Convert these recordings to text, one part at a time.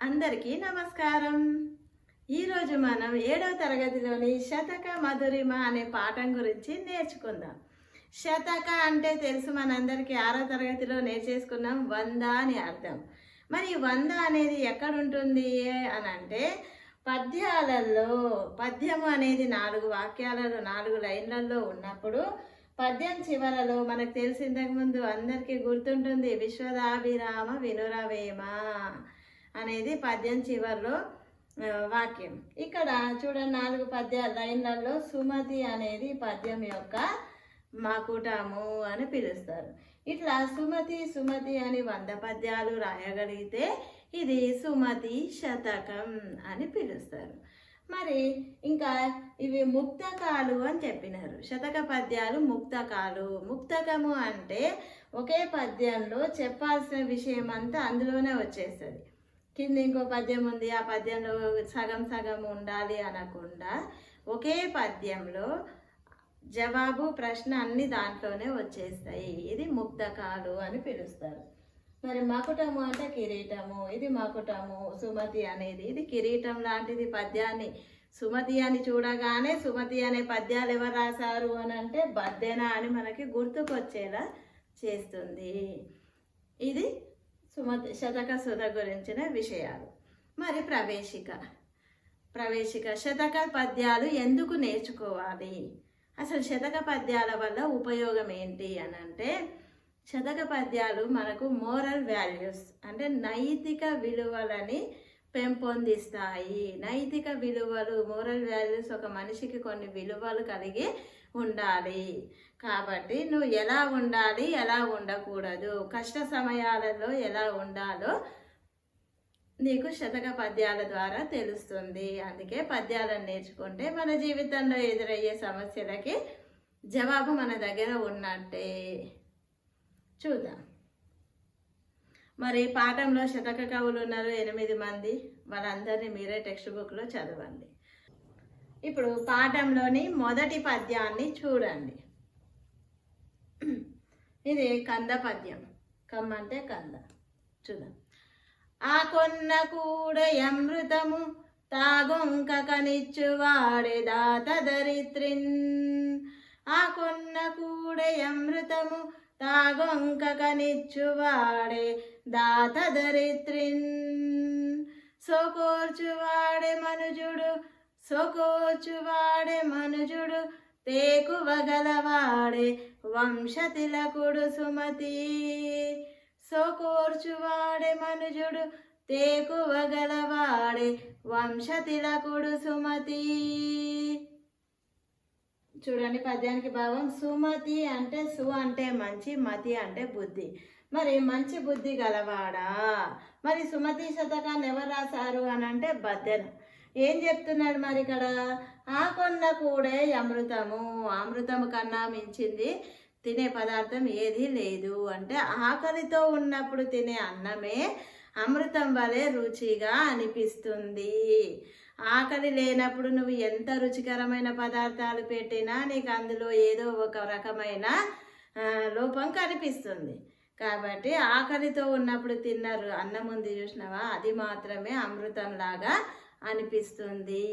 అందరికీ నమస్కారం. ఈరోజు మనం ఏడవ తరగతిలోని శతక మధురిమ అనే పాఠం గురించి నేర్చుకుందాం. శతక అంటే తెలుసు మనందరికీ ఆరో తరగతిలో నేర్చేసుకున్నాం వంద అని అర్థం. మరి వంద అనేది ఎక్కడ ఉంటుంది అని అంటే పద్యాలలో పద్యము అనేది నాలుగు వాక్యాలలో నాలుగు లైన్లలో ఉన్నప్పుడు పద్యం చివరలో మనకు తెలిసి ఇంతకుముందు అందరికీ గుర్తుంటుంది విశ్వదాభిరామ వినురవేమ. అనేది పద్యం చివరిలో వాక్యం. ఇక్కడ చూడండి నాలుగు పద్య లైన్లలో సుమతి అనేది పద్యం యొక్క మాకుటము అని పిలుస్తారు. ఇట్లా సుమతి సుమతి అని వంద పద్యాలు రాయగలిగితే ఇది సుమతి శతకం అని పిలుస్తారు. మరి ఇంకా ఇవి ముక్తకాలు అని చెప్పినారు. శతక పద్యాలు ముక్తకాలు. ముక్తకము అంటే ఒకే పద్యంలో చెప్పాల్సిన విషయం అంతా అందులోనే వచ్చేస్తుంది. కింద ఇంకో పద్యం ఉంది. ఆ పద్యంలో సగం సగం ఉండాలి అనకుండా ఒకే పద్యంలో జవాబు ప్రశ్న అన్ని దాంట్లోనే వచ్చేస్తాయి. ఇది ముగ్ధకాలు అని పిలుస్తారు. మరి మకుటము అంటే కిరీటము. ఇది మకుటము. సుమతి అనేది ఇది కిరీటం లాంటిది పద్యాన్ని. సుమతి అని చూడగానే సుమతి అనే పద్యాలు ఎవరు రాశారు అని అంటే బద్దెన అని మనకి గుర్తుకొచ్చేలా చేస్తుంది. ఇది సుమతి శతక సుధ గురించిన విషయాలు మరి ప్రవేశిక ప్రవేశిక శతక పద్యాలు ఎందుకు నేర్చుకోవాలి అసలు శతక పద్యాల వల్ల ఉపయోగం ఏంటి అని అంటే శతక పద్యాలు మనకు మోరల్ వాల్యూస్ అంటే నైతిక విలువలని పెంపొందిస్తాయి. నైతిక విలువలు మోరల్ వాల్యూస్ ఒక మనిషికి కొన్ని విలువలు కలిగి ఉండాలి. కాబట్టి నువ్వు ఎలా ఉండాలి ఎలా ఉండకూడదు కష్ట సమయాలలో ఎలా ఉండాలో నీకు శతక పద్యాల ద్వారా తెలుస్తుంది. అందుకే పద్యాలను నేర్చుకుంటే మన జీవితంలో ఎదురయ్యే సమస్యలకి జవాబు మన దగ్గర ఉన్నట్టే. చూద్దాం. మరి పాఠంలో శతక కవులు ఉన్నారు ఎనిమిది మంది. వాళ్ళందరినీ మీరే టెక్స్ట్ బుక్లో చదవండి. ఇప్పుడు పాఠంలోని మొదటి పద్యాన్ని చూడండి. ఇది కంద పద్యం. కమ్మ అంటే కంద. చూద్దాం. ఆ కొన్న కూడా అమృతము తాగొంక కనిచ్చువాడే దాత దరిత్రిన్ ఆ కొన్న కూడా తాగొంకనిచ్చువాడే దాత దరిత్రిన్ సోకోర్చువాడే మనుజుడు సోకోర్చువాడే మనుజుడు తేకువగలవాడే వంశతిలకుడు సుమతి. సోకోర్చువాడే మనుజుడు తేకువగలవాడే వంశతిలకుడు సుమతి. చూడండి పద్యానికి భావం సుమతి అంటే సు అంటే మంచి మతి అంటే బుద్ధి. మరి మంచి బుద్ధి గలవాడా? మరి సుమతి శతకాన్ని ఎవరు రాశారు అని అంటే బద్దెన. ఏం చెప్తున్నాడు మరి ఇక్కడ? ఆ కొన్న కూడే అమృతము. అమృతము కన్నా మించింది తినే పదార్థం ఏది లేదు అంటే ఆకలితో ఉన్నప్పుడు తినే అన్నమే అమృతం వలె రుచిగా అనిపిస్తుంది. ఆకలి లేనప్పుడు నువ్వు ఎంత రుచికరమైన పదార్థాలు పెట్టినా నీకు అందులో ఏదో ఒక రకమైన లోపం కనిపిస్తుంది. కాబట్టి ఆకలితో ఉన్నప్పుడు తిన్నారు అన్నం ఉంది చూసినావా? అది మాత్రమే అమృతంలాగా అనిపిస్తుంది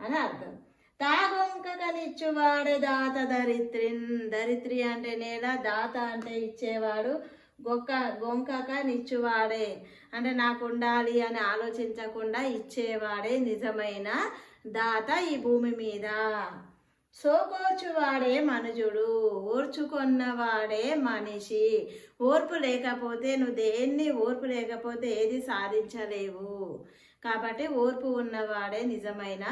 అని అర్థం. తాగొంక కనిచ్చువాడే దాత దరిత్రిన్. దరిత్రి అంటే నేల దాత అంటే ఇచ్చేవాడు గొక్క గొంకక నిచ్చువాడే. అంటే నాకు ఉండాలి అని ఆలోచించకుండా ఇచ్చేవాడే నిజమైన దాత ఈ భూమి మీద. సోకోర్చువాడే మనుజుడు ఓర్చుకున్నవాడే మనిషి. ఓర్పు లేకపోతే నువ్వు దేన్ని ఓర్పు లేకపోతే ఏది సాధించలేవు. కాబట్టి ఓర్పు ఉన్నవాడే నిజమైన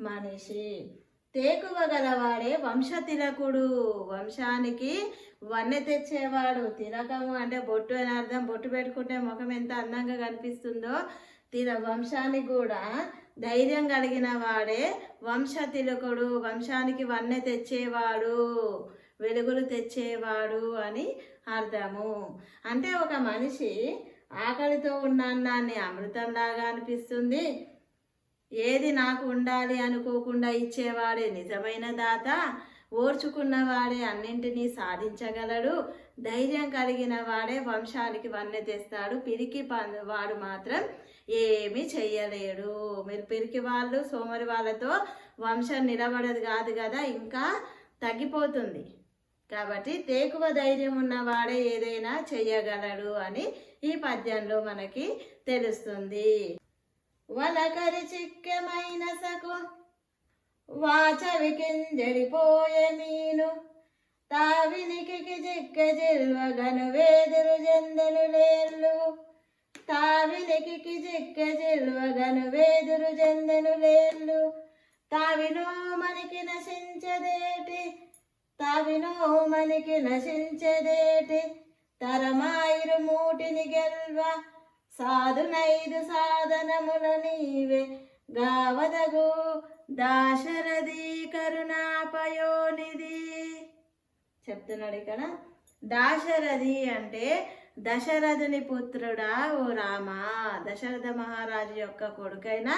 మనిషి. తేకువ గలవాడే వంశతిలకుడు. వంశానికి వన్నె తెచ్చేవాడు. తిలకము అంటే బొట్టు అని అర్థం. బొట్టు పెట్టుకుంటే ముఖం ఎంత అందంగా కనిపిస్తుందో తిల వంశానికి కూడా ధైర్యం కలిగిన వాడే వంశ తిలకుడు వంశానికి వన్నె తెచ్చేవాడు వెలుగులు తెచ్చేవాడు అని అర్థము. అంటే ఒక మనిషి ఆకలితో ఉన్న అన్నాన్ని అమృతంలాగా అనిపిస్తుంది. ఏది నాకు ఉండాలి అనుకోకుండా ఇచ్చేవాడే నిజమైన దాత ఓర్చుకున్నవాడే అన్నింటినీ సాధించగలడు. ధైర్యం కలిగిన వాడే వంశానికి వన్నె తెస్తాడు. పిరికి వాడు మాత్రం ఏమీ చెయ్యలేడు. మీరు పిరికి వాళ్ళు సోమరి వాళ్ళతో వంశం నిలబడదు కాదు కదా ఇంకా తగ్గిపోతుంది. కాబట్టి తేకువ ధైర్యం ఉన్నవాడే ఏదైనా చెయ్యగలడు అని ఈ పద్యంలో మనకి తెలుస్తుంది. వలకరి చిక్కెమైన సకు. వాచవికింజడిపోయే మీను. తావినికి చిక్క జిల్వగను వేదురు జందెను లేళ్ళు తావినికి చిక్క జిల్వగను వేదురు జందెను లేళ్ళు తావినో మనకి నశించదేటి? తావినో మనకి నశించదేటి? తరమాయిరు మూటిని గెల్వ. సాధునైదు సాధనముల నీవే గావదగు దాశరథి కరుణాపయోనిధి. చెప్తున్నాడు ఇక్కడ దాశరథి అంటే దశరథుని పుత్రుడా ఓ రామ. దశరథ మహారాజు యొక్క కొడుకైన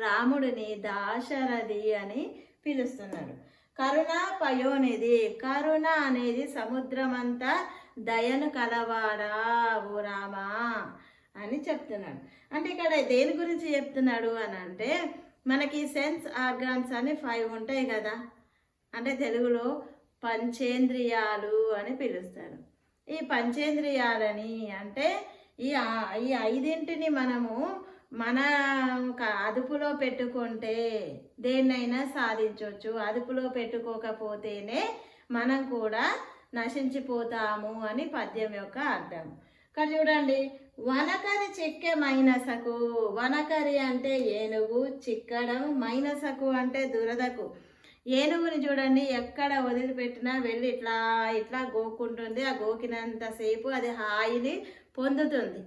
రాముడిని దాశరథి అని పిలుస్తున్నాడు. కరుణ పయోనిధి కరుణ అనేది సముద్రమంతా దయను కలవాడా ఓ రామా? అని చెప్తున్నాడు. అంటే ఇక్కడ దేని గురించి చెప్తున్నాడు అని అంటే మనకి సెన్స్ ఆర్గాన్స్ అని ఫైవ్ ఉంటాయి కదా. అంటే తెలుగులో పంచేంద్రియాలు అని పిలుస్తారు. ఈ పంచేంద్రియాలని అంటే ఈ ఈ ఐదింటిని మనము మన అదుపులో పెట్టుకుంటే దేన్నైనా సాధించవచ్చు అదుపులో పెట్టుకోకపోతేనే మనం కూడా నశించిపోతాము అని పద్యం యొక్క అర్థం. ఇక్కడ చూడండి వనకరి చిక్కే మైనసకు. వనకరి అంటే ఏనుగు చిక్కడం మైనసకు అంటే దురదకు. ఏనుగుని చూడండి ఎక్కడ వదిలిపెట్టినా వెళ్ళి ఇట్లా ఇట్లా గోకుంటుంది ఆ గోకినంతసేపు అది హాయిని పొందుతుంది.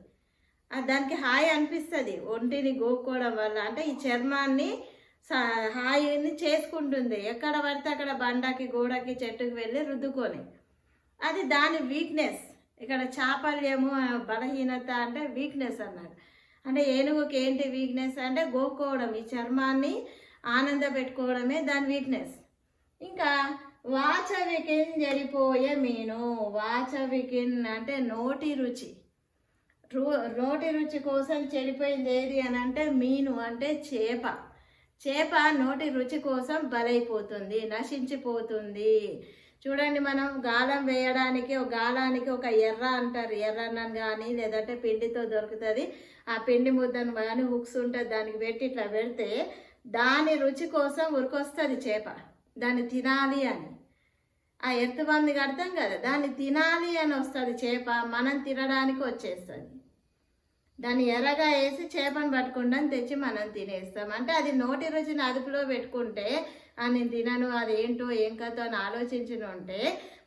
దానికి హాయి అనిపిస్తుంది. ఒంటిని గోక్కోవడం వల్ల. అంటే ఈ చర్మాన్ని స- హాయిని చేసుకుంటుంది. ఎక్కడ పడితే అక్కడ బండకి గోడకి చెట్టుకి వెళ్ళి రుద్దుకొని. అది దాని వీక్నెస్ ఇక్కడ చాపల్యము ఆ, బలహీనత అంటే వీక్నెస్ అన్నాడు అంటే ఏనుగుకి ఏంటి వీక్నెస్ అంటే గోక్కోవడం ఈ చర్మాన్ని ఆనంద పెట్టుకోవడమే దాని వీక్నెస్ ఇంకా వాచవికిన్ జరిపోయే మీను వాచవికిన్ అంటే నోటి రుచి. రో- నోటి రుచి కోసం చెడిపోయింది ఏది అని అంటే మీను అంటే చేప. చేప నోటి రుచి కోసం బలైపోతుంది నశించిపోతుంది. చూడండి మనం గాలం వేయడానికి ఒక గాలానికి ఒక ఎర్ర అంటారు. ఎర్రన్నం కానీ లేదంటే పిండితో దొరుకుతుంది. ఆ పిండి ముద్దను కానీ హుక్స్ ఉంటుంది దానికి పెట్టి ఇట్లా పెడితే దాని రుచి కోసం ఉరికొస్తుంది చేప. దాన్ని తినాలి అని. ఆ ఎత్తు బందికి అర్థం కదా దాన్ని తినాలి అని వస్తుంది చేప. మనం తినడానికి వచ్చేస్తుంది. దాన్ని ఎర్రగా వేసి చేపను పట్టుకుంటాం తెచ్చి మనం తినేస్తాం. అంటే అది నోటి రుచిని అదుపులో పెట్టుకుంటే నేను తినను అది ఏంటో ఏం కథ అని ఆలోచించిన ఉంటే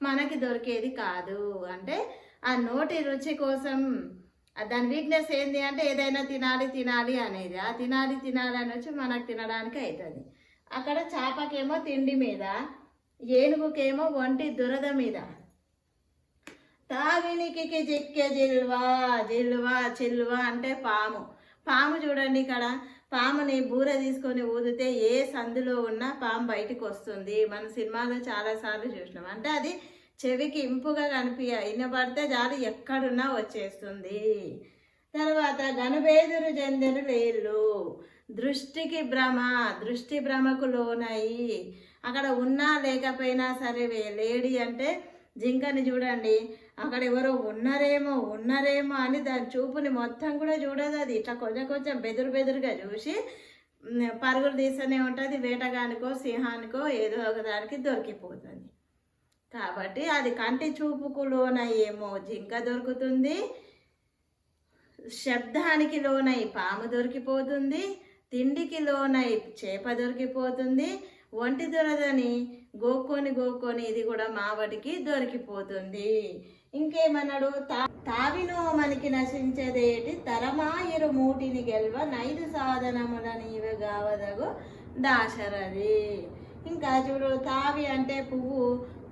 మనకి దొరికేది కాదు. అంటే ఆ నోటి రుచి కోసం దాని వీక్నెస్ ఏంది అంటే ఏదైనా తినాలి తినాలి అనేది. ఆ తినాలి తినాలి అని వచ్చి మనకు తినడానికి అవుతుంది అక్కడ చేపకేమో తిండి మీద ఏనుగుకేమో ఒంటి దురద మీద. తావినికి జిక్కె జిల్వా జిల్వా చిల్వా అంటే పాము. పాము చూడండి ఇక్కడ. పాముని బూర తీసుకొని ఊదితే ఏ సందులో ఉన్నా పాము బయటికి వస్తుంది. మన సినిమాలో చాలాసార్లు చూసినాం. అంటే అది చెవికి ఇంపుగా కనిపించ వినబడితే చాలు ఎక్కడున్నా వచ్చేస్తుంది. తర్వాత గనుబేదురు జందెను లేళ్ళు దృష్టికి భ్రమ దృష్టి భ్రమకు లోనయి. అక్కడ ఉన్నా లేకపోయినా సరే లేడీ అంటే జింకని చూడండి. అక్కడ ఎవరో ఉన్నారేమో ఉన్నారేమో అని దాని చూపుని మొత్తం కూడా చూడదు అది. ఇట్లా కొంచెం కొంచెం బెదురు బెదురుగా చూసి పరుగులు తీస్తూనే ఉంటుంది వేటగానికో సింహానికో ఏదో ఒక దానికి దొరికిపోతుంది. కాబట్టి అది కంటి చూపుకు లోన ఏమో జింక దొరుకుతుంది శబ్దానికి లోనై పాము దొరికిపోతుంది తిండికి లోనై చేప దొరికిపోతుంది ఒంటి దొరదని గోక్కొని గోక్కొని ఇది కూడా మావటికి దొరికిపోతుంది. ఇంకేమన్నాడు? తా తావినో మనకి నశించదేటి తరమాయిరు మూటిని గెల్వ నైదు సాధనముల నీవే గావదగు దాశరథి. ఇంకా చూడు తావి అంటే పువ్వు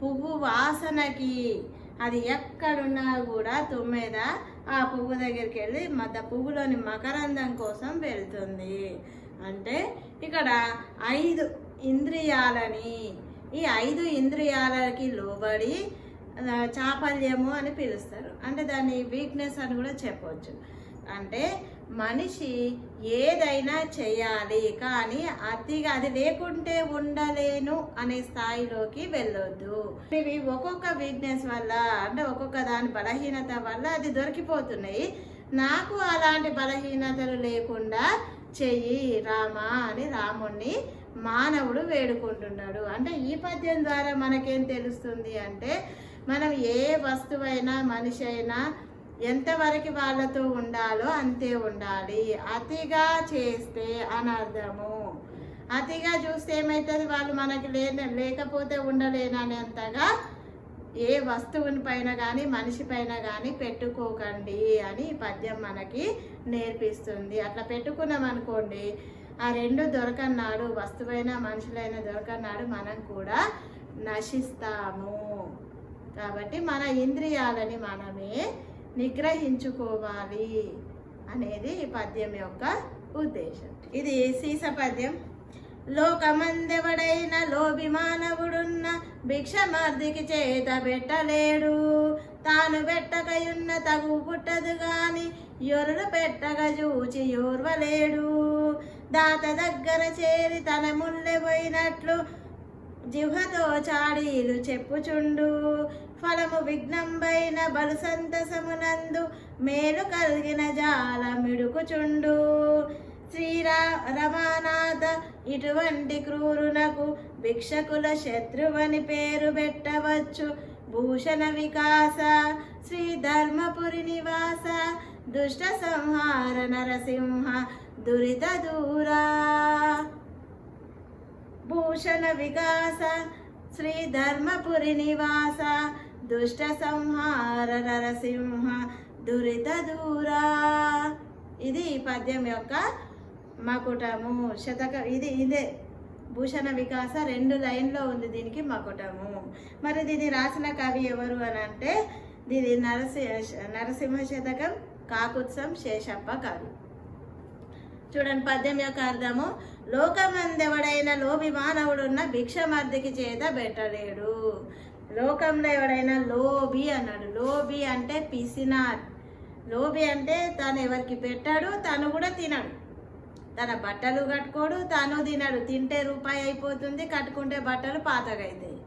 పువ్వు వాసనకి అది ఎక్కడున్నా కూడా తుమ్మెద? ఆ పువ్వు దగ్గరికి వెళ్ళి మత పువ్వులోని మకరందం కోసం వెళ్తుంది. అంటే ఇక్కడ ఐదు ఇంద్రియాలని ఈ ఐదు ఇంద్రియాలకి లోబడి చాపల్యము అని పిలుస్తారు. అంటే దాన్ని వీక్నెస్ అని కూడా చెప్పవచ్చు. అంటే మనిషి ఏదైనా చేయాలి కానీ అతిగా అది లేకుంటే ఉండలేను అనే స్థాయిలోకి వెళ్ళొద్దు. ఇవి ఒక్కొక్క వీక్నెస్ వల్ల అంటే ఒక్కొక్క దాని బలహీనత వల్ల అది దొరికిపోతున్నాయి. నాకు అలాంటి బలహీనతలు లేకుండా చెయ్యి రామా అని రాముణ్ణి మానవుడు వేడుకుంటున్నాడు. అంటే ఈ పద్యం ద్వారా మనకేం తెలుస్తుంది అంటే మనం ఏ వస్తువైనా మనిషి అయినా ఎంతవరకు వాళ్ళతో ఉండాలో అంతే ఉండాలి. అతిగా చేస్తే అనర్థము. అతిగా చూస్తే ఏమవుతుంది వాళ్ళు మనకి లేని లేకపోతే ఉండలేననేంతగా ఏ వస్తువుని పైన కానీ మనిషి పైన కానీ పెట్టుకోకండి అని ఈ పద్యం మనకి నేర్పిస్తుంది. అట్లా పెట్టుకున్నాం అనుకోండి ఆ రెండు దొరకన్నాడు. వస్తువైన మనుషులైన దొరకన్నాడు. మనం కూడా నశిస్తాము. కాబట్టి మన ఇంద్రియాలని మనమే నిగ్రహించుకోవాలి అనేది ఈ పద్యం యొక్క ఉద్దేశం. ఇది సీస పద్యం. లోకమందెవడైన లోభి మానవుడున్న భిక్షమార్దికి చేత పెట్టలేడు. తాను పెట్టకయున్న తగు పుట్టదు గాని యొరుడు పెట్టక చూచి యోర్వలేడు. దాత దగ్గర చేరి తన ముల్లెపోయినట్లు జిహ్వతో చాడీలు చెప్పుచుండు. ఫలము విఘ్నంబైన బలు సంతసమునందు మేలు కలిగిన జాల మిడుకుచుండు. శ్రీరా రమానాథ ఇటువంటి క్రూరునకు భిక్షకుల శత్రువని పేరు పెట్టవచ్చు. భూషణ వికాస శ్రీ ధర్మపురి నివాస దుష్ట సంహార నరసింహ దురిత దూరా. భూషణ వికాస శ్రీ ధర్మపురి నివాస దుష్ట సంహార నరసింహ దురిత దూరా. ఇది పద్యం యొక్క మకుటము శతక ఇది ఇదే. భూషణ వికాస రెండు లైన్లో ఉంది దీనికి మకుటము. మరి దీన్ని రాసిన కవి ఎవరు అని అంటే దీని నరసి నరసింహ శతకం కాకుత్సం శేషప్ప కవి. చూడండి పద్యం యొక్క అర్థము లోకమందెవడైన లోభి మానవుడున్న భిక్షమర్దికి చేత పెట్టలేడు. లోకంలో ఎవడైనా లోబి అన్నాడు. లోబి అంటే పిసినార్. లోబి అంటే తను ఎవరికి పెట్టాడు తను కూడా తినడు. తన బట్టలు కట్టుకోడు తను తినడు. తింటే రూపాయి అయిపోతుంది కట్టుకుంటే బట్టలు పాతగా అవుతాయి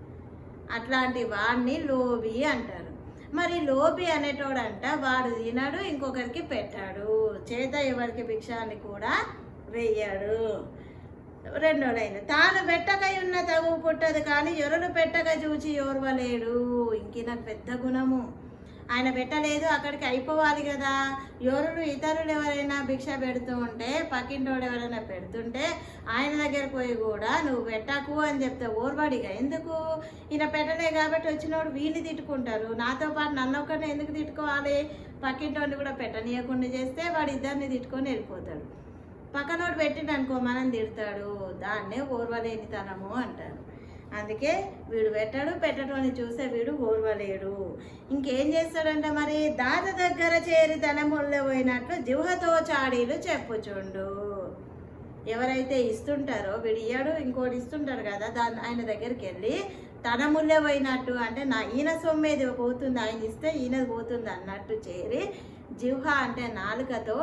అట్లాంటి వాడిని లోబి అంటారు. మరి లోబి అనేటోడంట వాడు తినడు ఇంకొకరికి పెట్టాడు. చేత ఎవరికి భిక్షాన్ని కూడా వెయ్యాడు. రెండోడైన తాను పెట్టకై ఉన్న తగు పుట్టదు కానీ ఎవరు పెట్టక చూచి ఓర్వలేడు. ఇంకిన నాకు పెద్ద గుణము. ఆయన పెట్టలేదు అక్కడికి అయిపోవాలి కదా. ఎవరు ఇతరులు ఎవరైనా భిక్ష పెడుతూ ఉంటే పక్కింటోడు ఎవరైనా పెడుతుంటే ఆయన దగ్గర పోయి కూడా నువ్వు పెట్టకు అని చెప్తే ఓర్వాడిగా. ఎందుకు? ఈయన పెట్టలే కాబట్టి వచ్చినోడు వీళ్ళు తిట్టుకుంటారు. నాతో పాటు నన్ను ఒక్కరిని ఎందుకు తిట్టుకోవాలి? పక్కింటోడిని కూడా పెట్టనీయకుండా చేస్తే వాడు ఇద్దరిని తిట్టుకొని వెళ్ళిపోతాడు. పక్కనోడు పెట్టిండనుకో మనం తిడతాడు. దాన్నే ఓర్వలేనితనము అంటారు. అందుకే వీడు పెట్టాడు పెట్టడం చూసే వీడు ఓర్వలేడు ఇంకేం చేస్తాడంటే మరి? దాత దగ్గర చేరి తనముళ్ళు పోయినట్లు జిహ్వతో చాడీలు చెప్పుచుండు ఎవరైతే ఇస్తుంటారో వీడు ఇయ్యాడు ఇంకోటి ఇస్తుంటారు కదా దాని ఆయన దగ్గరికి వెళ్ళి తన ముళ్ళే పోయినట్టు అంటే నా ఈయన సొమ్మేది పోతుంది ఆయన ఇస్తే ఈయన పోతుంది అన్నట్టు చేరి జిహ్వ అంటే నాలుకతో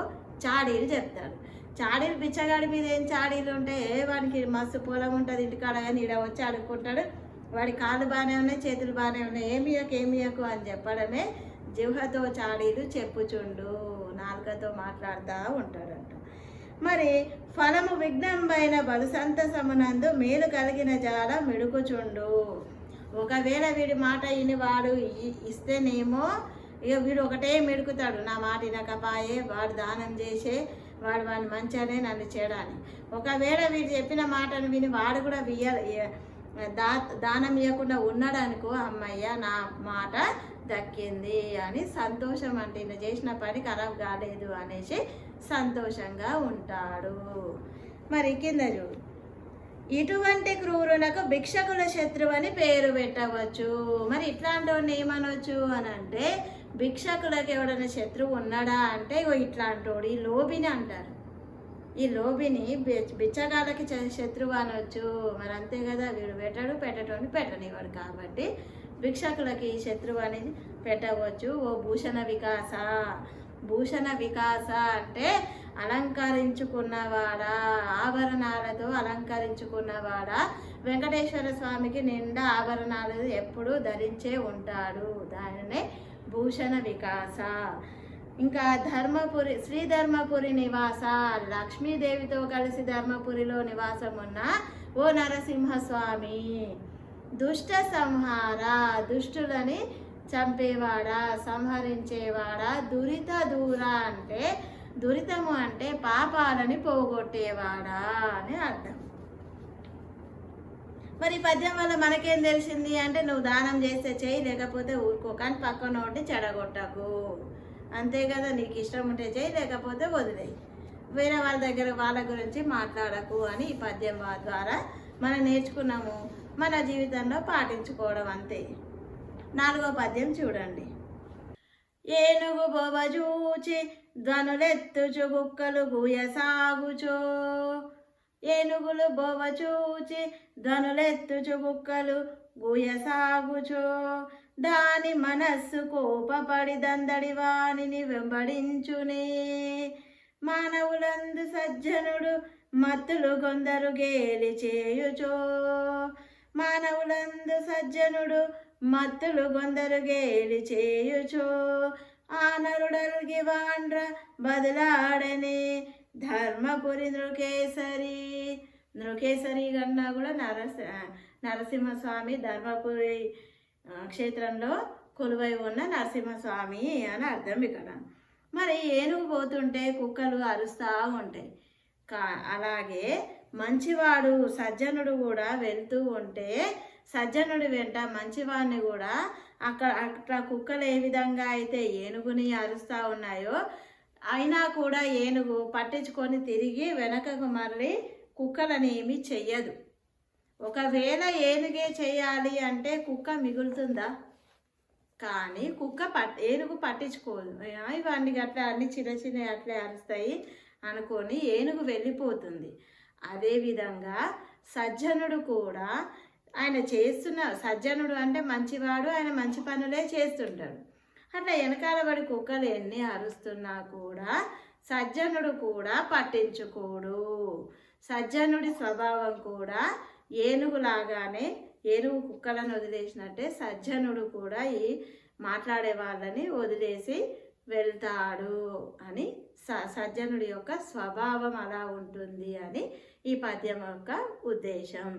చాడీలు చెప్తాడు. చాడీలు బిచ్చగాడి మీద ఏం చాడీలు ఉంటాయి ఏ వాడికి మస్తు పొలం ఉంటుంది ఇంటికాడ కానీ ఈడ వచ్చి అడుక్కుంటాడు. వాడి కాళ్ళు బాగానే ఉన్నాయి చేతులు బాగానే ఉన్నాయి. ఏమియకు ఏమియకు అని చెప్పడమే జిహ్వతో చాడీలు చెప్పుచుండు. నాలుకతో మాట్లాడుతూ ఉంటాడంట. మరి ఫలము విఘ్నమైన బలు సంతసమునందు మేలు కలిగిన జాల మెడుకుచుండు. ఒకవేళ వీడి మాట విని వాడు ఇ- ఇస్తేనేమో ఇక వీడు ఒకటే మెడుకుతాడు. నా మాట వినకపాయే వాడు దానం చేసే వాడు వాడిని మంచిగానే నన్ను చేయడాని ఒకవేళ వీడు చెప్పిన మాటను విని వాడు కూడా వియ్య దా దానం ఇవ్వకుండా ఉన్నాడనుకో అమ్మయ్య నా మాట దక్కింది అని సంతోషం అంటే ఇలా చేసిన పని ఖరాబ్ కాలేదు అనేసి సంతోషంగా ఉంటాడు. మరి కింద చూడు. ఇటువంటి క్రూరులకు భిక్షకుల శత్రువు అని పేరు పెట్టవచ్చు. మరి ఇట్లాంటి వాడిని ఏమనొచ్చు అని అంటే భిక్షకులకు ఎవడైనా శత్రువు ఉన్నాడా అంటే ఇగో ఇట్లాంటోడు ఈ లోబిని అంటారు. ఈ లోబిని బిచ్చగాళ్ళకి శత్రువు అనొచ్చు. మరి అంతే కదా వీడు పెట్టాడు పెట్టటోని పెట్టనివాడు కాబట్టి భిక్షకులకి శత్రువు అనేది పెట్టవచ్చు. ఓ భూషణ వికాస. భూషణ వికాస అంటే అలంకరించుకున్నవాడా ఆభరణాలతో అలంకరించుకున్నవాడా. వెంకటేశ్వర స్వామికి నిండా ఆభరణాలు ఎప్పుడూ ధరించే ఉంటాడు. దానినే భూషణ వికాస. ఇంకా ధర్మపురి శ్రీ ధర్మపురి నివాస. లక్ష్మీదేవితో కలిసి ధర్మపురిలో నివాసం ఉన్న ఓ నరసింహస్వామి. దుష్ట సంహార దుష్టులని చంపేవాడా సంహరించేవాడా దురిత దూర అంటే దురితము అంటే పాపాలని పోగొట్టేవాడా అని అర్థం. మరి ఈ పద్యం వల్ల మనకేం తెలిసింది అంటే నువ్వు దానం చేస్తే చేయి లేకపోతే ఊరుకో. కానీ పక్కన ఒకటి చెడగొట్టకు. అంతే కదా నీకు ఇష్టం ఉంటే చేయి లేకపోతే వదిలేయి. వేరే వాళ్ళ దగ్గర వాళ్ళ గురించి మాట్లాడకు అని ఈ పద్యం ద్వారా మనం నేర్చుకున్నాము. మన జీవితంలో పాటించుకోవడం అంతే. నాలుగో పద్యం చూడండి. ఏనుగు బొబజూచి ధ్వనులెత్తుచు గుయ్య సాగుచో. ఏనుగులు బొవ చూచి ధనులెత్తుచు బుక్కలు గుయసాగుచో దాని మనస్సు కోపపడి దందడి వాణిని వెంబడించునే. మానవులందు సజ్జనుడు మత్తులు కొందరు గేలి చేయుచో. మానవులందు సజ్జనుడు మత్తులు కొందరు గేలి చేయుచో. ఆనరుడల్గి వాండ్ర బదులాడనే ధర్మపురి నృకేసరి నృకేసరి కన్నా కూడా నరస నరసింహస్వామి ధర్మపురి క్షేత్రంలో కొలువై ఉన్న నరసింహస్వామి అని అర్థం ఇక్కడ. మరి ఏనుగు పోతుంటే కుక్కలు అరుస్తూ ఉంటాయి. కా అలాగే మంచివాడు సజ్జనుడు కూడా వెళ్తూ ఉంటే సజ్జనుడి వెంట మంచివాడిని కూడా అక్కడ అక్కడ కుక్కలు ఏ విధంగా అయితే ఏనుగుని అరుస్తూ ఉన్నాయో అయినా కూడా ఏనుగు పట్టించుకొని తిరిగి వెనకకు మళ్ళీ కుక్కలనేమి చెయ్యదు. ఒకవేళ ఏనుగే చేయాలి అంటే కుక్క మిగులుతుందా? కానీ కుక్క పట్ ఏనుగు పట్టించుకోదు. ఇవన్నీ అట్లా అన్ని చిన్న చిన్న అట్లే అరుస్తాయి అనుకొని ఏనుగు వెళ్ళిపోతుంది. అదేవిధంగా సజ్జనుడు కూడా ఆయన చేస్తున్న సజ్జనుడు అంటే మంచివాడు ఆయన మంచి పనులే చేస్తుంటాడు. అట్లా వెనకాల పడి కుక్కలు ఎన్ని అరుస్తున్నా కూడా సజ్జనుడు కూడా పట్టించుకోడు. సజ్జనుడి స్వభావం కూడా ఏనుగులాగానే ఏనుగు కుక్కలను వదిలేసినట్టే సజ్జనుడు కూడా ఈ మాట్లాడే వాళ్ళని వదిలేసి వెళ్తాడు అని స సజ్జనుడి యొక్క స్వభావం అలా ఉంటుంది అని ఈ పద్యం యొక్క ఉద్దేశం.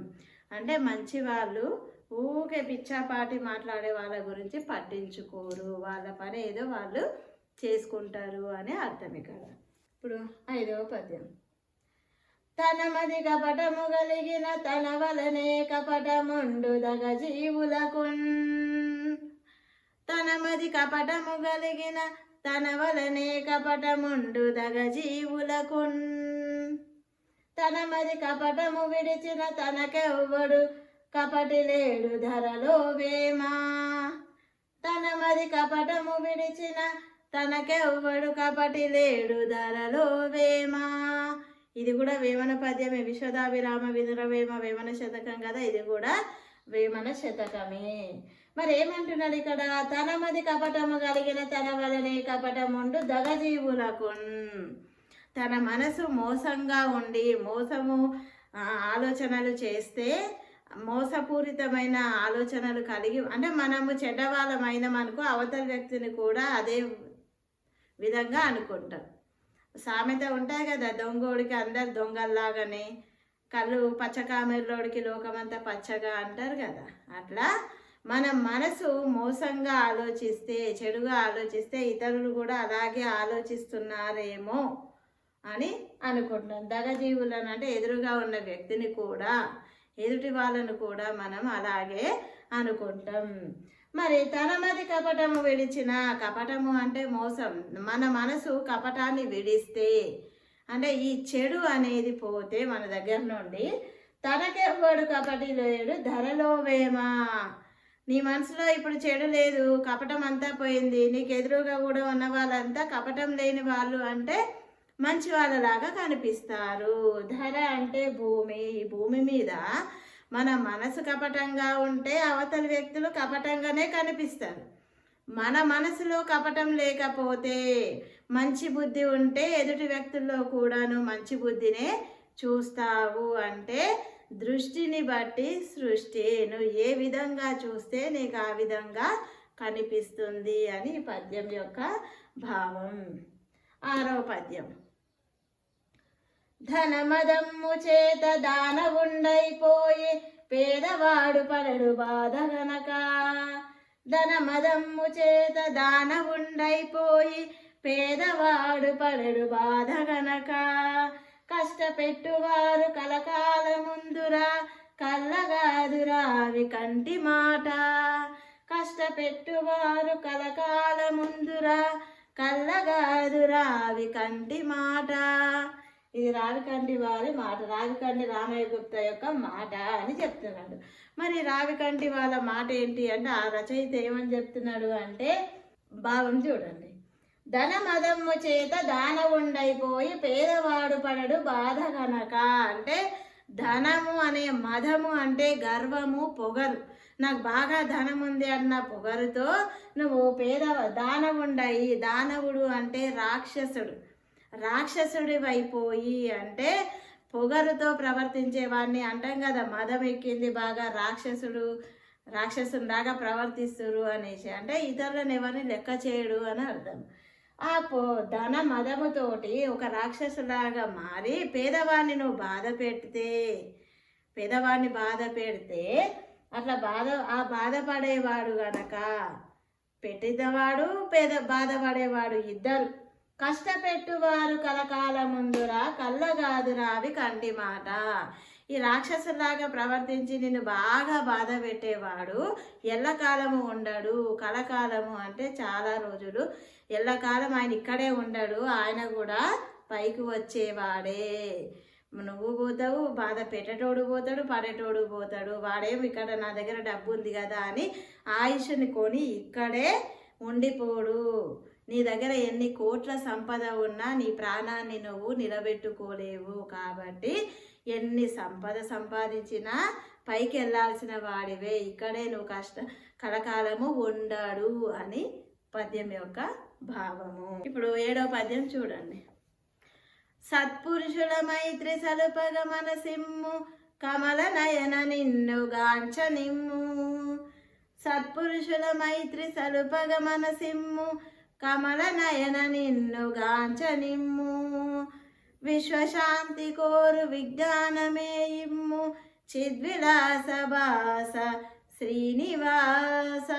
అంటే మంచి వాళ్ళు ఊకే పిచ్చాపాటి మాట్లాడే వాళ్ళ గురించి పట్టించుకోరు. వాళ్ళ పని ఏదో వాళ్ళు చేసుకుంటారు అని అర్థం ఇక్కడ. ఇప్పుడు ఐదవ పద్యం. తన మది కపటము కలిగిన తన వలనే కపటముండు దగ జీవులకు తన మది కపటము కలిగిన తన వలనే కపటముండు దగ జీవులకు తన మది కపటము విడిచిన తనకెవ్వడు కపటి లేడు ధరలో వేమా? తన మరి కపటము విడిచిన తనకెవ్వడు కపటి లేడు ధరలో వేమా? ఇది కూడా వేమన పద్యమే. విశ్వదాభిరామ విదుర వేమ వేమన శతకం కదా ఇది కూడా వేమన శతకమే. మరి ఏమంటున్నాడు ఇక్కడ? తన మది కపటము కలిగిన తన వలనే కపటముండు దగజీవులకు తన మనసు మోసంగా ఉండి మోసము ఆలోచనలు చేస్తే మోసపూరితమైన ఆలోచనలు కలిగి అంటే మనము చెడ్డవాళ్ళమైన మనకు అవతల వ్యక్తిని కూడా అదే విధంగా అనుకుంటాం. సామెత ఉంటాయి కదా దొంగోడికి అందరు దొంగల్లాగానే కళ్ళు పచ్చకామెర్లోడికి లోకమంతా పచ్చగా అంటారు కదా. అట్లా మన మనసు మోసంగా ఆలోచిస్తే చెడుగా ఆలోచిస్తే ఇతరులు కూడా అలాగే ఆలోచిస్తున్నారేమో అని అనుకుంటున్నాం. దగజీవులను అంటే ఎదురుగా ఉన్న వ్యక్తిని కూడా ఎదుటి వాళ్ళను కూడా మనం అలాగే అనుకుంటాం. మరి తన మది కపటము విడిచిన కపటము అంటే మోసం. మన మనసు కపటాన్ని విడిస్తే అంటే ఈ చెడు అనేది పోతే మన దగ్గర నుండి తనకెవ్వడు కపటి లేడు ధరలో వేమా? నీ మనసులో ఇప్పుడు చెడు లేదు కపటం అంతా పోయింది నీకు ఎదురుగా కూడా ఉన్న వాళ్ళంతా కపటం లేని వాళ్ళు అంటే మంచి వాళ్ళలాగా కనిపిస్తారు. ధర అంటే భూమి. ఈ భూమి మీద మన మనసు కపటంగా ఉంటే అవతలి వ్యక్తులు కపటంగానే కనిపిస్తారు. మన మనసులో కపటం లేకపోతే మంచి బుద్ధి ఉంటే ఎదుటి వ్యక్తుల్లో కూడాను మంచి బుద్ధినే చూస్తావు అంటే దృష్టిని బట్టి సృష్టి. నువ్వు ఏ విధంగా చూస్తే నీకు ఆ విధంగా కనిపిస్తుంది అని పద్యం యొక్క భావం. ఆరో పద్యం. ధనమదమ్ము చేత దానవుండైపోయి పేదవాడు పడడు బాధ గనక. ధనమదమ్ము చేత దానవుండైపోయి పేదవాడు పడడు బాధ గనక. కష్టపెట్టువారు కలకాల ముందురా కళ్ళగాదురావి అవి కంటి మాట. కష్టపెట్టువారు కలకాల ముందురా కళ్ళగాదురావి అవి కంటి మాట. ఇది రావికండి వారి మాట రావికండి రామయ్య గుప్తా యొక్క మాట అని చెప్తున్నాడు. మరి రావికండి వాళ్ళ మాట ఏంటి అంటే ఆ రచయిత ఏమని చెప్తున్నాడు అంటే భావం చూడండి. ధనమదమ్ము చేత దానవుండైపోయి పేదవాడు పడడు బాధ కనుక అంటే ధనము అనే మదము అంటే గర్వము పొగరు. నాకు బాగా ధనం ఉంది అన్న పొగరుతో నువ్వు పేద దానవుండయి దానవుడు అంటే రాక్షసుడు. రాక్షసుడి అయిపోయి అంటే పొగరుతో ప్రవర్తించేవాడిని అంటాం కదా మదం ఎక్కింది బాగా రాక్షసుడు రాక్షసునిలాగా ప్రవర్తిస్తురు అనేసి. అంటే ఇతరులను ఎవరిని లెక్క చేయడు అని అర్థం. ఆ పో ధన మదముతోటి ఒక రాక్షసులాగా మారి పేదవాడిని నువ్వు బాధ పెడితే పేదవాడిని బాధ పెడితే అట్లా బాధ ఆ బాధపడేవాడు గనక పెట్టినవాడు పేద బాధపడేవాడు ఇద్దరు కష్టపెట్టువారు కలకాల ముందురా కళ్ళగాదురా అవి కంటి మాట. ఈ రాక్షసులాగా ప్రవర్తించి నిన్ను బాగా బాధ పెట్టేవాడు ఎల్లకాలము ఉండడు. కలకాలము అంటే చాలా రోజులు. ఎల్లకాలం ఆయన ఇక్కడే ఉండడు. ఆయన కూడా పైకి వచ్చేవాడే. నువ్వు పోతావు బాధ పెట్టేటోడు పోతాడు పడేటోడు పోతాడు. వాడేమి ఇక్కడ నా దగ్గర డబ్బు ఉంది కదా అని ఆయుష్ని కొని ఇక్కడే ఉండిపోడు. నీ దగ్గర ఎన్ని కోట్ల సంపద ఉన్నా నీ ప్రాణాన్ని నువ్వు నిలబెట్టుకోలేవు కాబట్టి ఎన్ని సంపద సంపాదించినా పైకి వెళ్ళాల్సిన వాడివే. ఇక్కడే నువ్వు కష్ట కలకాలము ఉండడు అని పద్యం యొక్క భావము. ఇప్పుడు ఏడో పద్యం చూడండి. సత్పురుషుల మైత్రి సలుపగ మనసిమ్ము కమల నయన నిన్ను గాంచ నిమ్ము సత్పురుషుల మైత్రి సలుపగ మనసిమ్ము కమల నయన నిన్ను గాంచనిమ్ము. విశ్వశాంతి కోరు విజ్ఞానమే ఇమ్ము. చిద్విలాస బాస శ్రీనివాస.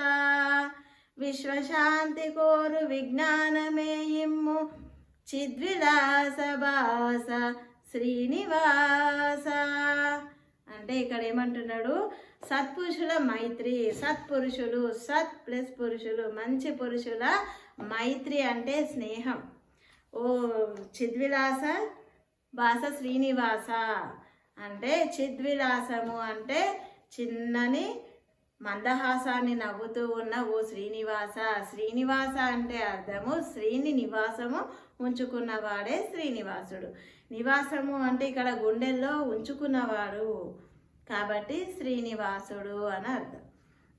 విశ్వశాంతి కోరు విజ్ఞానమే ఇమ్ము. చిద్విలాస బాస శ్రీనివాస. అంటే ఇక్కడ ఏమంటున్నాడు? సత్పురుషుల మైత్రి సత్పురుషులు సత్ ప్లస్ పురుషులు మంచి పురుషుల మైత్రి అంటే స్నేహం. ఓ చిద్విలాస భాష శ్రీనివాస అంటే చిద్విలాసము అంటే చిన్నని మందహాసాన్ని నవ్వుతూ ఉన్న ఓ శ్రీనివాస. శ్రీనివాస అంటే అర్థము శ్రీని నివాసము ఉంచుకున్నవాడే శ్రీనివాసుడు. నివాసము అంటే ఇక్కడ గుండెల్లో ఉంచుకున్నవాడు కాబట్టి శ్రీనివాసుడు అని అర్థం.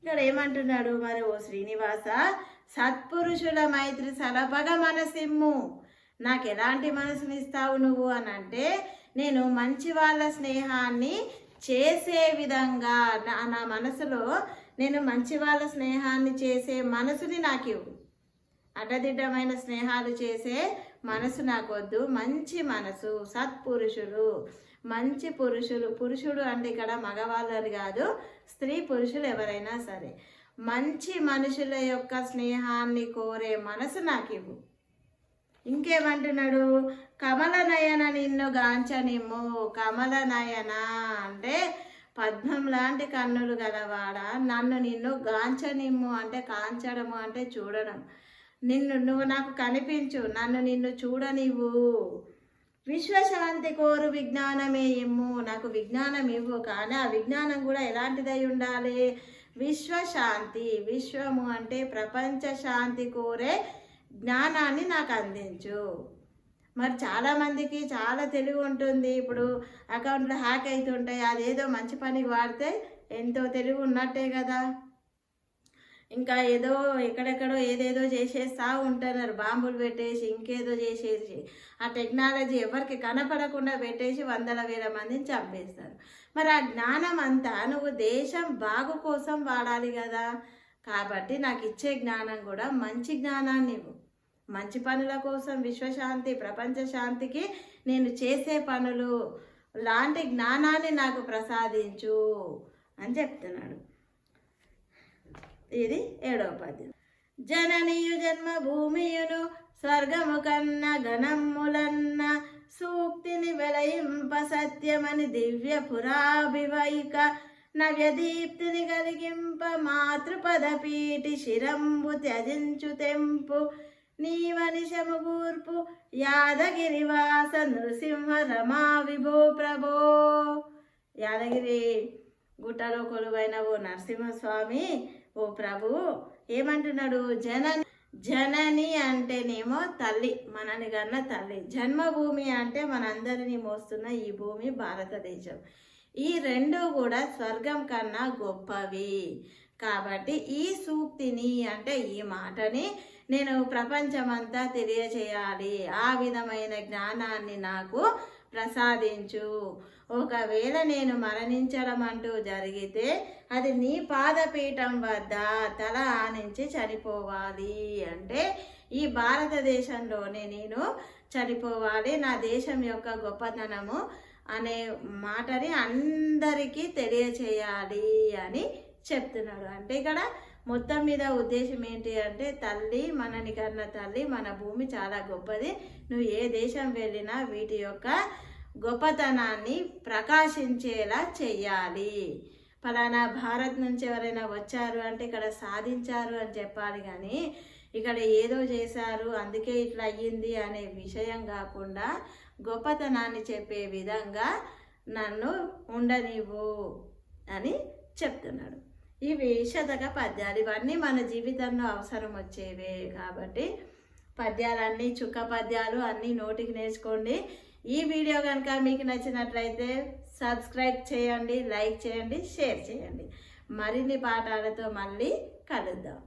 ఇక్కడ ఏమంటున్నాడు మరి ఓ శ్రీనివాస? సత్పురుషుల మైత్రి సలపగ మనసిమ్ము. నాకు ఎలాంటి మనసునిస్తావు నువ్వు అని అంటే నేను మంచి వాళ్ళ స్నేహాన్ని చేసే విధంగా నా నా మనసులో నేను మంచి వాళ్ళ స్నేహాన్ని చేసే మనసుని నాకు ఇవ్వు. అడ్డదిడ్డమైన స్నేహాలు చేసే మనసు నాకు వద్దు మంచి మనసు సత్పురుషులు మంచి పురుషులు పురుషుడు అంటే ఇక్కడ మగవాళ్ళని కాదు స్త్రీ పురుషులు ఎవరైనా సరే. మంచి మనుషుల యొక్క స్నేహాన్ని కోరే మనసు నాకు ఇవ్వు ఇంకేమంటున్నాడు? కమల నయన నిన్ను గాంచనిమ్ము. కమల నయన అంటే పద్మం లాంటి కన్నులు గలవాడ? నన్ను నిన్ను గాంచనిమ్ము అంటే కాంచడము అంటే చూడడం. నిన్ను నువ్వు నాకు కనిపించు నన్ను నిన్ను చూడనివ్వు. విశ్వశాంతి కోరు విజ్ఞానమే ఇమ్ము నాకు విజ్ఞానం ఇవ్వు కానీ ఆ విజ్ఞానం కూడా ఎలాంటిదై ఉండాలి? విశ్వశాంతి విశ్వము అంటే ప్రపంచ శాంతి కోరే జ్ఞానాన్ని నాకు అందించు. మరి చాలామందికి చాలా తెలివి ఉంటుంది. ఇప్పుడు అకౌంట్లో హ్యాక్ అవుతుంటాయి అదేదో మంచి పనికి వాడితే ఎంతో తెలివి ఉన్నట్టే కదా. ఇంకా ఏదో ఎక్కడెక్కడో ఏదేదో చేసేస్తా ఉంటున్నారు బాంబులు పెట్టేసి ఇంకేదో చేసేసి. ఆ టెక్నాలజీ ఎవరికి కనపడకుండా పెట్టేసి వందల వేల మందిని చంపేస్తారు. మరి ఆ జ్ఞానం అంతా నువ్వు దేశం బాగు కోసం వాడాలి కదా. కాబట్టి నాకు ఇచ్చే జ్ఞానం కూడా మంచి జ్ఞానాన్ని ఇవ్వు. మంచి పనుల కోసం విశ్వశాంతి ప్రపంచ శాంతికి నేను చేసే పనులు. లాంటి జ్ఞానాన్ని నాకు ప్రసాదించు అని చెప్తున్నాడు. ఇది ఏడవ పద్యం. జననీయు జన్మభూమియును స్వర్గము కన్న గణములన్న సూక్తిని వెలయింప సత్యమని దివ్య పురాభివైక నవ్యదీప్తిని కలిగింప మాతృపదపీటి శిరంబు త్యజించు తెంపు నీవనిశము కూర్పు యాదగిరివాస నృసింహ రమా విభో ప్రభో. యాదగిరి గుట్టలో కొలువైన ఓ నరసింహస్వామి ఓ ప్రభు ఏమంటున్నాడు? జన జనని అంటేనేమో తల్లి మనని కన్న తల్లి. జన్మభూమి అంటే మనందరినీ మోస్తున్న ఈ భూమి భారతదేశం. ఈ రెండు కూడా స్వర్గం కన్నా గొప్పవి. కాబట్టి ఈ సూక్తిని అంటే ఈ మాటని నేను ప్రపంచమంతా తెలియచేయాలి ఆ విధమైన జ్ఞానాన్ని నాకు ప్రసాదించు. ఒకవేళ నేను మరణించడం అంటూ జరిగితే అది నీ పాదపీఠం వద్ద తల ఆనించి చనిపోవాలి అంటే ఈ భారతదేశంలోనే నేను చనిపోవాలి. నా దేశం యొక్క గొప్పతనము అనే మాటని అందరికీ తెలియచేయాలి అని చెప్తున్నాడు. అంటే ఇక్కడ మొత్తం మీద ఉద్దేశం ఏంటి అంటే తల్లి మనని కన్న తల్లి మన భూమి చాలా గొప్పది. నువ్వు ఏ దేశం వెళ్ళినా వీటి యొక్క గొప్పతనాన్ని ప్రకాశించేలా చెయ్యాలి. ఫలానా భారత్ నుంచి ఎవరైనా వచ్చారు అంటే ఇక్కడ సాధించారు అని చెప్పాలి కానీ ఇక్కడ ఏదో చేశారు అందుకే ఇట్లా అయ్యింది అనే విషయం కాకుండా గొప్పతనాన్ని చెప్పే విధంగా నన్ను ఉండనివ్వు అని చెప్తున్నాడు. ఇవి శతక పద్యాలు ఇవన్నీ మన జీవితంలో అవసరం వచ్చేవే కాబట్టి పద్యాలన్నీ చుక్క పద్యాలు అన్నీ నోటికి నేర్చుకోండి. ఈ వీడియో కనుక మీకు నచ్చినట్లయితే సబ్స్క్రైబ్ చేయండి లైక్ చేయండి షేర్ చేయండి. మరిన్ని పాఠాలతో మళ్ళీ కలుద్దాం.